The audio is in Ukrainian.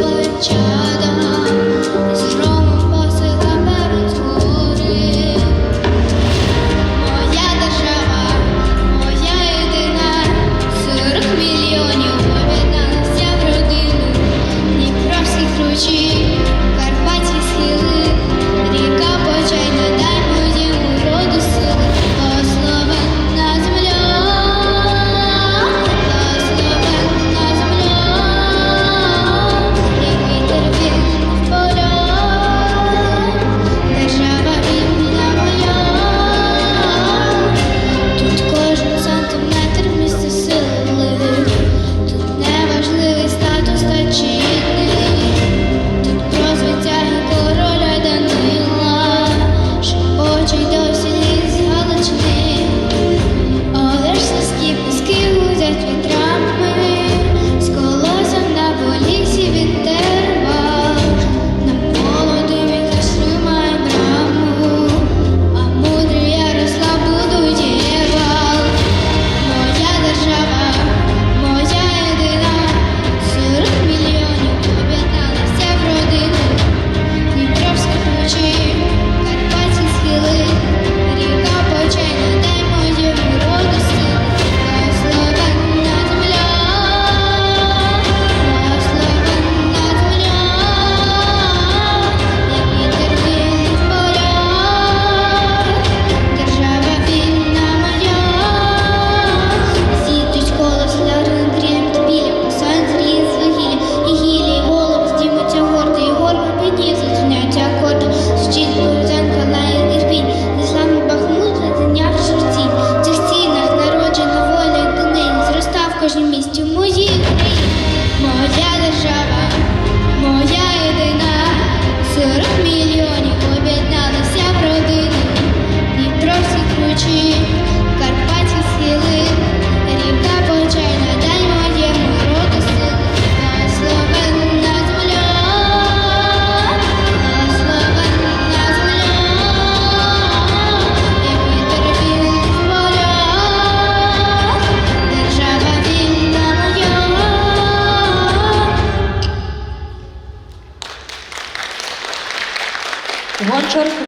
what you держава, моя єдина серед мільйонів. вечір.